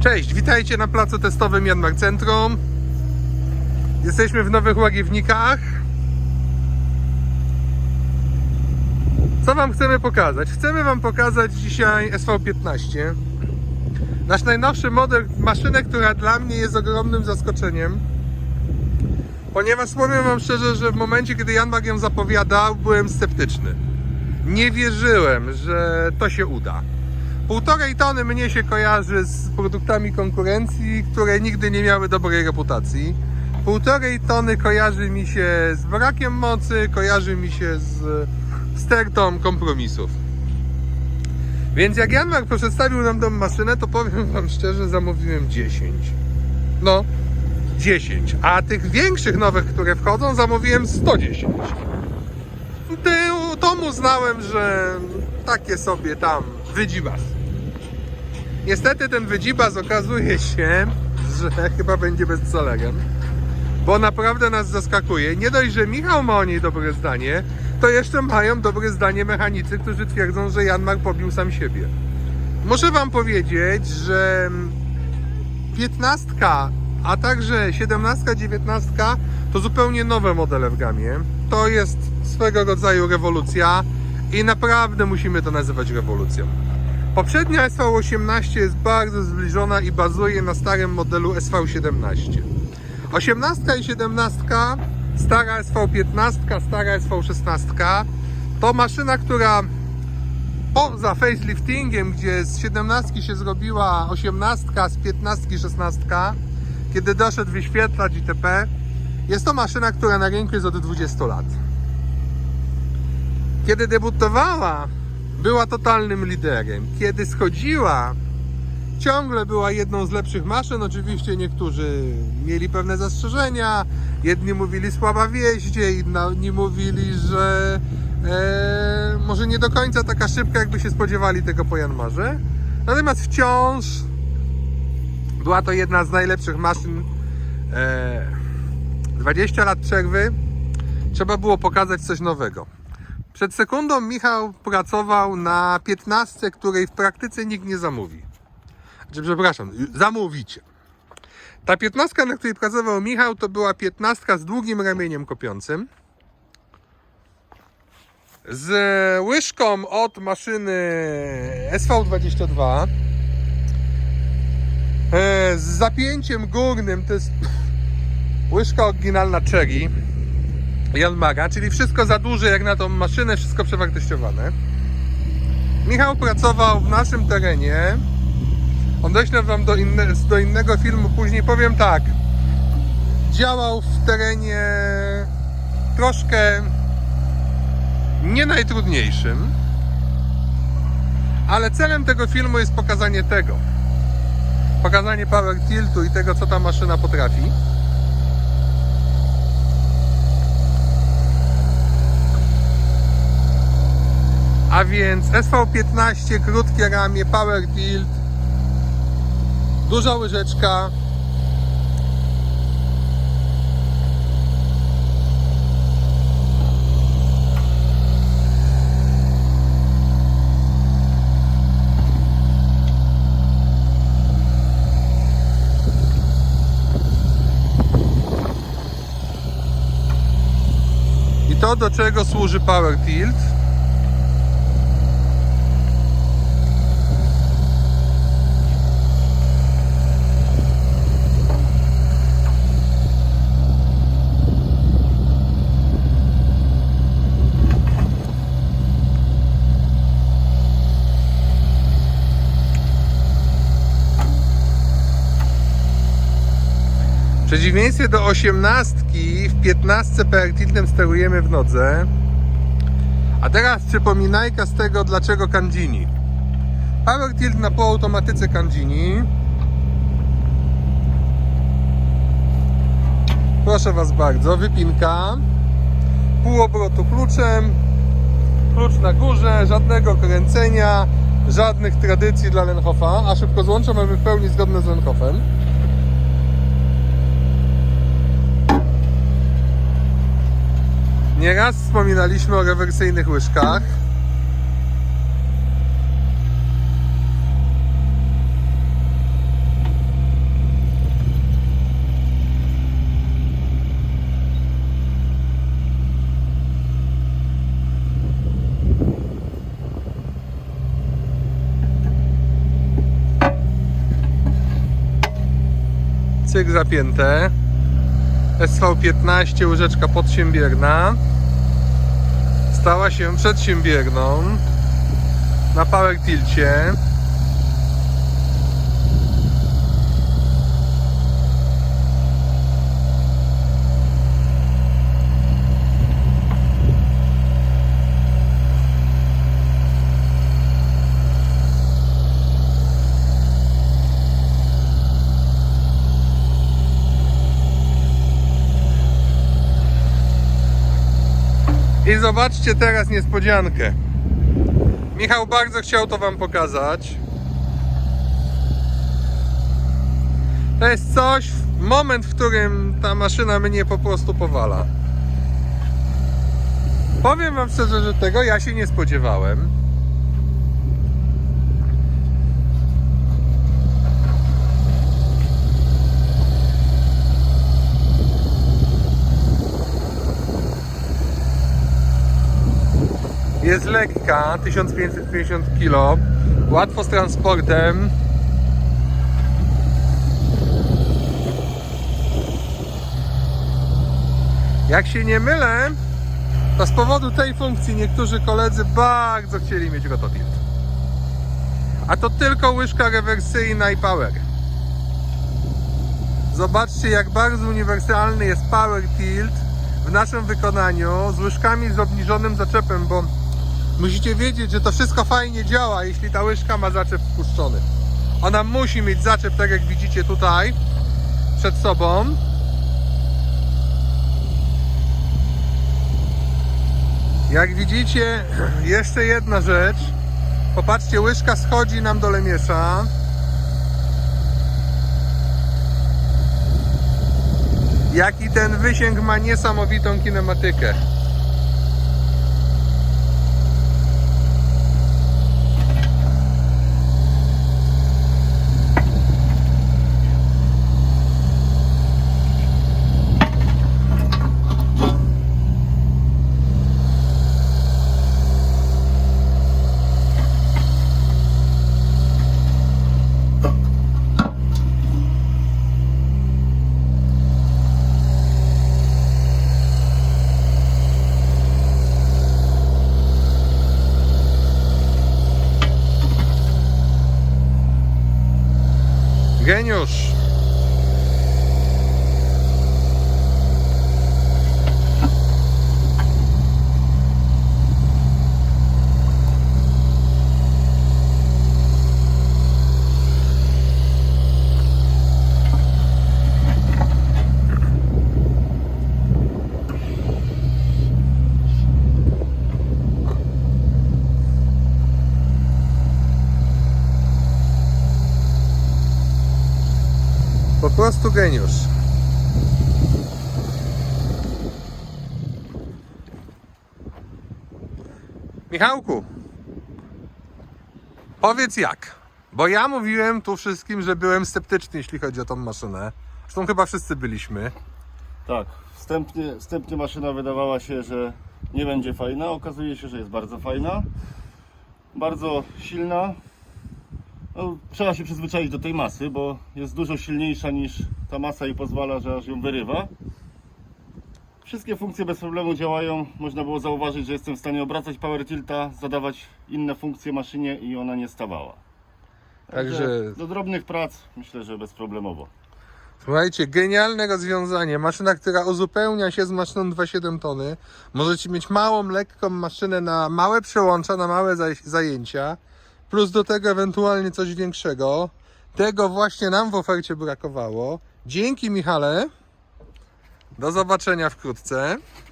Cześć, witajcie na placu testowym Janmark Centrum. Jesteśmy w Nowych Łagiewnikach. Co Wam chcemy pokazać? Chcemy Wam pokazać dzisiaj SV15. Nasz najnowszy model, maszynę, która dla mnie jest ogromnym zaskoczeniem. Ponieważ powiem Wam szczerze, że w momencie, kiedy Janmark ją zapowiadał, byłem sceptyczny. Nie wierzyłem, że to się uda. Półtorej tony mnie się kojarzy z produktami konkurencji, które nigdy nie miały dobrej reputacji. Półtorej tony kojarzy mi się z brakiem mocy, kojarzy mi się z stertą kompromisów. Więc jak Janmark przedstawił nam tą maszynę, to powiem Wam szczerze, zamówiłem 10. No, 10. A tych większych nowych, które wchodzą, zamówiłem 110. Ty- Tom uznałem, że takie sobie tam wydzibas. Niestety ten wydzibas okazuje się, że chyba będzie bestsellerem, bo naprawdę nas zaskakuje. Nie dość, że Michał ma o niej dobre zdanie, to jeszcze mają dobre zdanie mechanicy, którzy twierdzą, że Janmark pobił sam siebie. Muszę Wam powiedzieć, że 15, a także 17, 19 to zupełnie nowe modele w gamie. To jest swego rodzaju rewolucja i naprawdę musimy to nazywać rewolucją. Poprzednia SV18 jest bardzo zbliżona i bazuje na starym modelu SV17. 18 i 17, stara SV15, stara SV16 to maszyna, która poza faceliftingiem, gdzie z 17 się zrobiła 18, z 15 16, kiedy doszedł wyświetlacz itp., jest to maszyna, która na rynku jest od 20 lat. Kiedy debiutowała, była totalnym liderem. Kiedy schodziła, ciągle była jedną z lepszych maszyn. Oczywiście niektórzy mieli pewne zastrzeżenia. Jedni mówili słaba w jeździe, inni mówili, że e, może nie do końca taka szybka, jakby się spodziewali tego po Janmarze. Natomiast wciąż była to jedna z najlepszych maszyn. E, 20 lat przerwy. Trzeba było pokazać coś nowego. Przed sekundą Michał pracował na 15, której w praktyce nikt nie zamówi. Znaczy, przepraszam, zamówicie. Ta 15, na której pracował Michał, to była 15 z długim ramieniem kopiącym. Z łyżką od maszyny SV22. E, Z zapięciem górnym to jest łyżka oryginalna Cherry. Janmara, czyli wszystko za duże jak na tą maszynę, wszystko przewartościowane. Michał pracował w naszym terenie. Odeślę wam do, inne, do innego filmu później. Powiem tak. Działał w terenie troszkę nie najtrudniejszym, ale celem tego filmu jest pokazanie tego. Pokazanie power tiltu i tego, co ta maszyna potrafi. A więc SV15, krótkie ramię, power tilt, duża łyżeczka. I to do czego służy power tilt? Przeciwieństwie do osiemnastki, w 15 PR tiltem sterujemy w nodze. A teraz przypominajka z tego, dlaczego Kandini. Power tilt na półautomatyce Kandini. Proszę Was bardzo, wypinka. Pół obrotu kluczem. Klucz na górze, żadnego kręcenia, żadnych tradycji dla Lenhofa, a szybko złącze mamy w pełni zgodne z Lenhofem. Nieraz wspominaliśmy o rewersyjnych łyżkach. cyk zapięte SV15 łyżeczka podsiębierna Stała się przedsiębierną. Na power tilcie. I zobaczcie teraz niespodziankę. Michał bardzo chciał to Wam pokazać. To jest coś, moment, w którym ta maszyna mnie po prostu powala. Powiem Wam szczerze, że tego ja się nie spodziewałem. Jest lekka, 1550 kg, łatwo z transportem. Jak się nie mylę, to z powodu tej funkcji niektórzy koledzy bardzo chcieli mieć rototilt. A to tylko łyżka rewersyjna i power. Zobaczcie jak bardzo uniwersalny jest power tilt w naszym wykonaniu z łyżkami z obniżonym zaczepem, bo musicie wiedzieć, że to wszystko fajnie działa, jeśli ta łyżka ma zaczep wpuszczony. Ona musi mieć zaczep, tak jak widzicie tutaj przed sobą. Jak widzicie, jeszcze jedna rzecz. Popatrzcie, łyżka schodzi nam do lemiesza. Jaki ten wysięg ma niesamowitą kinematykę. Geniusz! Po prostu geniusz. Michałku, powiedz jak? Bo ja mówiłem tu wszystkim, że byłem sceptyczny, jeśli chodzi o tą maszynę. Zresztą chyba wszyscy byliśmy. Tak, wstępnie, wstępnie maszyna wydawała się, że nie będzie fajna. Okazuje się, że jest bardzo fajna. Bardzo silna. No, trzeba się przyzwyczaić do tej masy, bo jest dużo silniejsza niż ta masa i pozwala, że aż ją wyrywa. Wszystkie funkcje bez problemu działają. Można było zauważyć, że jestem w stanie obracać power tilta, zadawać inne funkcje maszynie i ona nie stawała. Także Do drobnych prac myślę, że bezproblemowo. Słuchajcie, genialne rozwiązanie. Maszyna, która uzupełnia się z maszyną 2,7 tony. Możecie mieć małą, lekką maszynę na małe przełącza, na małe zaj- zajęcia. Plus do tego ewentualnie coś większego. Tego właśnie nam w ofercie brakowało. Dzięki Michale. Do zobaczenia wkrótce.